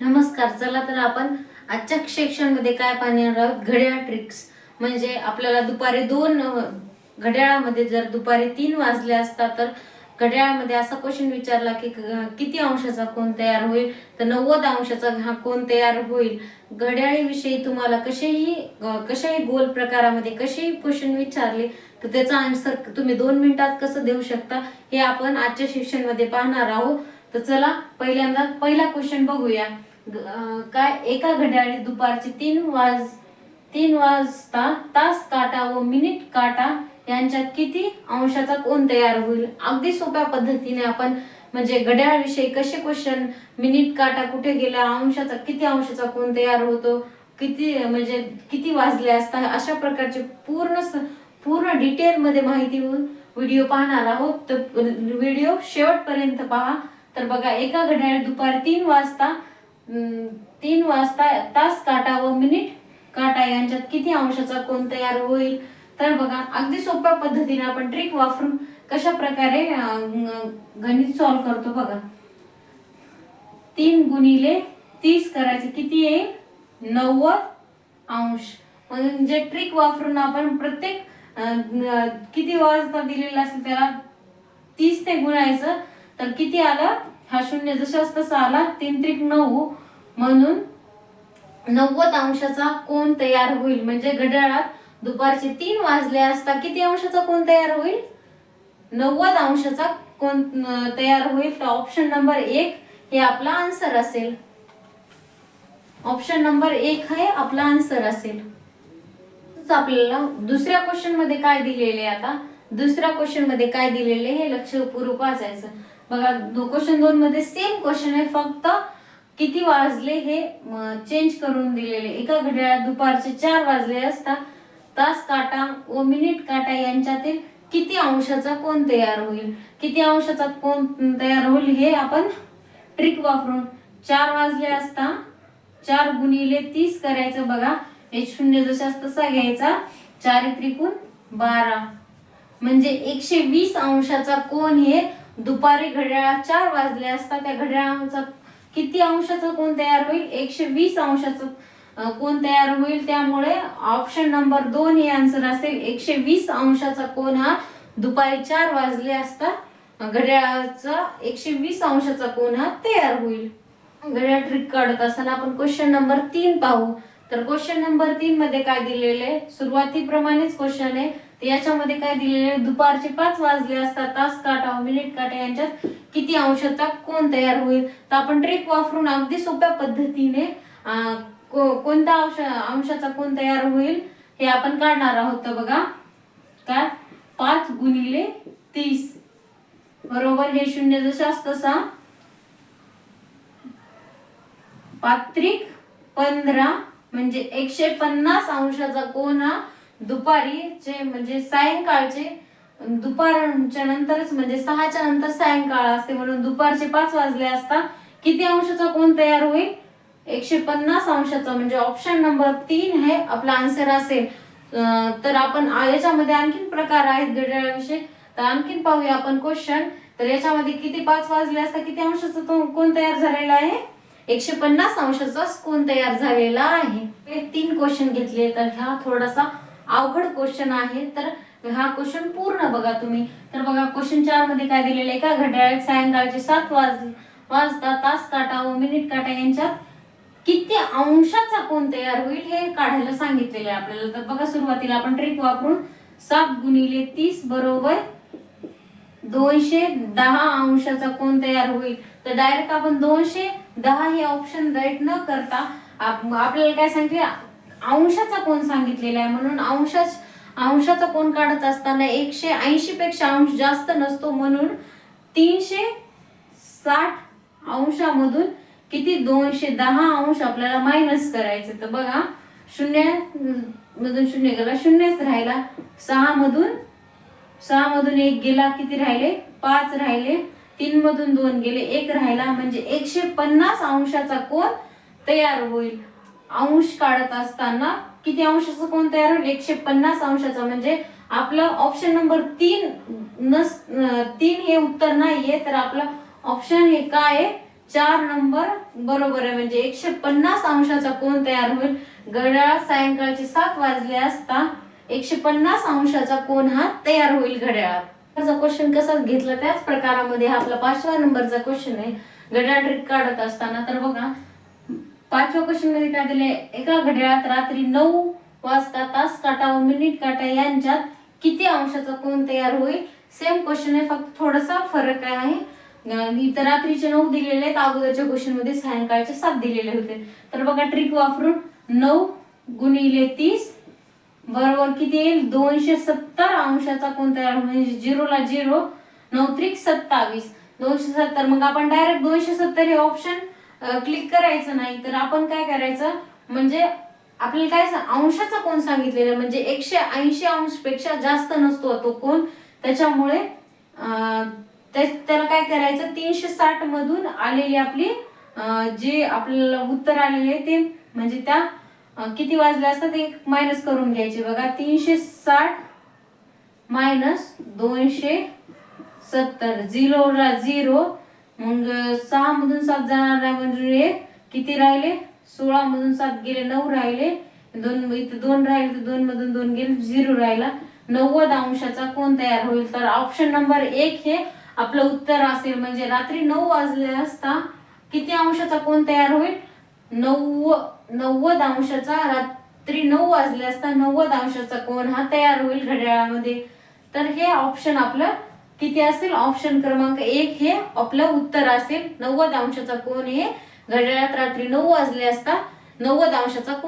नमस्कार चला तर आपण आजच्या सेक्शनमध्ये काय पाहणार आहोत? घड्याळ ट्रिक्स म्हणजे आपल्याला दुपारी दोन घड्याळामध्ये जर दुपारी तीन वाजले असता तर घड्याळामध्ये असा क्वेश्चन विचारला की किती अंशाचा कोण तयार होईल? तर नव्वद अंशाचा हा कोण तयार होईल. घड्याळीविषयी तुम्हाला कसेही कशाही गोल प्रकारामध्ये कसेही क्वेश्चन विचारले तर त्याचा आन्सर तुम्ही दोन मिनिटात कसं देऊ शकता हे आपण आजच्या शिक्षणमध्ये पाहणार आहोत. तर चला पहिल्यांदा पहिला क्वेश्चन बघूया. काय एका घड्याळी दुपारचे तीन वाज तीन वाजता तास काटा व मिनिट काटा यांच्यात किती अंशाचा कोण तयार होईल? अगदी सोप्या पद्धतीने आपण म्हणजे घड्याळविषयी कसे क्वेश्चन मिनिट काटा कुठे गेला अंशाचा किती अंशाचा कोण तयार होतो किती म्हणजे किती वाजले असता अशा प्रकारचे पूर्ण पूर्ण डिटेलमध्ये माहिती व्हिडिओ पाहणार आहोत. तर व्हिडिओ शेवटपर्यंत पहा. तर बघा एका घड्याळ दुपारी तीन वाजता तीन वाजता तास काटा व मिनिट काटा. यांच्यात किती अंशाचा कोण तयार होईल? तर बघा अगदी सोप्या पद्धतीने आपण ट्रिक वापरून कशा प्रकारे गणित सॉल्व करतो बघा. तीन गुणिले तीस करायचे किती येईल नव्वद अंश. म्हणजे ट्रिक वापरून आपण प्रत्येक किती वाजता दिलेला असेल त्याला तीस ते गुणायचं तर किती आलं? हा शून्य. जशाच तसा आला तीन त्रिक नऊ म्हणून नव्वद अंशाचा कोण तयार होईल. म्हणजे घड्याळात दुपारचे तीन वाजले असता किती अंशाचा कोण तयार होईल? नव्वद अंशाचा कोण तयार होईल. तर ऑप्शन नंबर एक हे आपला आन्सर असेल. ऑप्शन नंबर एक हे आपला आन्सर असेल. आपल्याला दुसऱ्या क्वेश्चनमध्ये काय दिलेले आता? दुसऱ्या क्वेश्चनमध्ये काय दिलेले हे लक्षपूर्वक वाचायचं. बघा क्वेश्चन दोन मध्ये सेम क्वेश्चन आहे. फक्त किती वाजले हे चेंज करून दिलेले. एका घड्याळात दुपारचे चार वाजले असता तास काटा व मिनिट काटा यांच्यातील किती अंशाचा कोण तयार होईल? किती अंशाचा कोण तयार होईल हे आपण ट्रिक वापरून. चार वाजले असता चार गुणिले तीस करायचं बघा. एक शून्य जसा तसा घ्यायचा. चार त्रिकोण बारा. म्हणजे एकशे वीस अंशाचा कोण हे दुपारी घड्याळ चार वाजले असता त्या घड्याळाचा किती अंशाचं कोण तयार होईल? एकशे वीस अंशाचं कोण तयार होईल? त्यामुळे ऑप्शन नंबर दोन हे आन्सर असेल. एकशे वीस अंशाचा कोण हा? दुपारी चार वाजले असता घड्याळाचा एकशे वीस अंशाचा कोण हा? तयार होईल. घड्याळ ट्रिक काढत असताना आपण क्वेश्चन नंबर तीन पाहू. तर क्वेश्चन नंबर तीन मध्ये काय दिलेले? सुरुवातीप्रमाणेच क्वेश्चन आहे. तर याच्यामध्ये काय दिलेले? दुपारचे पाच वाजले असतात तास काटा मिनिट काटा यांच्यात किती अंशाचा कोण तयार होईल? तर आपण ट्रिक वापरून अगदी सोप्या पद्धतीने कोणत्या अंश अंशाचा कोण तयार होईल हे आपण काढणार आहोत. बघा काय? पाच गुणिले तीस. बरोबर? हे शून्य जशाच तसा पात्रिक पंधरा म्हणजे एकशे पन्नास अंशाचा कोण हा दुपारीचे म्हणजे सायंकाळचे दुपारच्या नंतरच म्हणजे सहाच्या नंतर सायंकाळ असते म्हणून दुपारचे पाच वाजले असता किती अंशाचा कोण तयार होईल? एकशे पन्नास अंशाचा म्हणजे ऑप्शन नंबर तीन हे आपला आन्सर असेल. तर आपण याच्यामध्ये आणखीन प्रकार आहेत घड्याळाविषयी. तर आणखीन पाहूया आपण क्वेश्चन तर याच्यामध्ये किती पाच वाजले असता किती अंशाचा तो कोण तयार झालेला आहे? एकशे पन्नास अंशाचा कोण तयार झालेला आहे. हे तीन क्वेश्चन घेतले तर हा थोडासा अवघड क्वेश्चन आहे. तर हा क्वेश्चन पूर्ण बघा तुम्ही. तर बघा क्वेश्चन चारमध्ये काय दिलेलं आहे? एका घड्याळ सायंकाळचे सात वाज वाजता तास काटा व मिनिट काटा यांच्यात किती अंशाचा कोण तयार होईल हे काढायला सांगितलेले आहे आपल्याला. तर बघा सुरुवातीला आपण ट्रिक वापरून सात गुणिले तीस बरोबर दोनशे दहा अंशाचा कोण तयार होईल? तर डायरेक्ट आपण दोनशे दहा हे ऑप्शन राईट न करता आपल्याला काय सांगते अंशाचा कोण सांगितलेला आहे? म्हणून अंशाच अंशाचा कोण काढत असताना एकशे ऐंशी पेक्षा अंश जास्त नसतो म्हणून तीनशे साठ अंशामधून किती? दोनशे दहा अंश आपल्याला मायनस करायचे. तर बघा शून्य मधून शून्य गेला शून्यच राहिला. सहा मधून सहा मधून एक गेला किती राहिले? पाच राहिले. तीन मधून दोन गेले एक राहिला म्हणजे एकशे पन्नास अंशाचा कोण तयार होईल. अंश काढत असताना किती अंशाचा कोण तयार होईल? एकशे पन्नास अंशाचा. म्हणजे आपलं ऑप्शन नंबर तीन नस तीन हे उत्तर नाहीये तर आपलं ऑप्शन हे काय आहे? चार नंबर बरोबर आहे. म्हणजे एकशे पन्नास अंशाचा कोण तयार होईल. घड्याळ सायंकाळचे सात वाजले असता एकशे पन्नास अंशाचा कोण हा तयार होईल घड्याळात. क्वेश्चन कसा घेतला त्याच प्रकारामध्ये हा आपला पाचव्या नंबरचा क्वेश्चन आहे. घड्याळ ट्रिक काढत असताना तर बघा पाचव्या क्वेश्चनमध्ये काय दिले एका घड्याळात रात्री नऊ वाजता तास काटा व मिनिट काटा यांच्यात किती अंशाचा कोण तयार होईल? सेम क्वेश्चन आहे फक्त थोडासा फरक काय आहे? अं, इथं रात्रीचे नऊ दिलेले आहेत अगोदरच्या क्वेश्चनमध्ये सायंकाळचे सात दिलेले होते. तर बघा ट्रिक वापरून नऊ गुणिले तीस बरोबर किती येईल? दोनशे सत्तर अंशाचा कोण तयार म्हणजे झिरोला झिरो नऊ त्रिक सत्तावीस. दोनशे सत्तर मग आपण डायरेक्ट दोनशे सत्तर हे ऑप्शन क्लिक करायचं नाही. तर आपण काय करायचं? म्हणजे आपल्याला काय अंशाचा कोण सांगितलेला? म्हणजे एकशे ऐंशी अंशपेक्षा जास्त नसतो तो कोण? त्याच्यामुळे त्या- त्याला काय करायचं? तीनशे साठ मधून आलेली आपली जे आपल्याला उत्तर आलेले ते म्हणजे त्या किती वाजले असतात? ते मायनस करून घ्यायचे. बघा तीनशे साठ मायनस दोनशे सत्तर. झिरोला झिरो मग सहा मधून सात जाणार नाही म्हणजे एक किती राहिले? सोळा मधून सात गेले नऊ राहिले. दोन इथे दोन राहिले तर दोन मधून दोन गेले झिरो राहिला. नव्वद अंशाचा कोण तयार होईल? तर ऑप्शन नंबर एक हे आपलं उत्तर असेल. म्हणजे रात्री नऊ वाजले असता किती अंशाचा कोण तयार होईल? नव्व नव्वद अंशाचा रात्री नऊ वाजले असता नव्वद अंशाचा कोण हा तयार होईल घड्याळामध्ये. तर हे ऑप्शन आपलं किती असेल? ऑप्शन क्रमांक एक हे आपलं उत्तर असेल. नव्वद अंशाचा कोण हे घड्याळात रात्री नऊ वाजले असता नव्वद अंशाचा कोण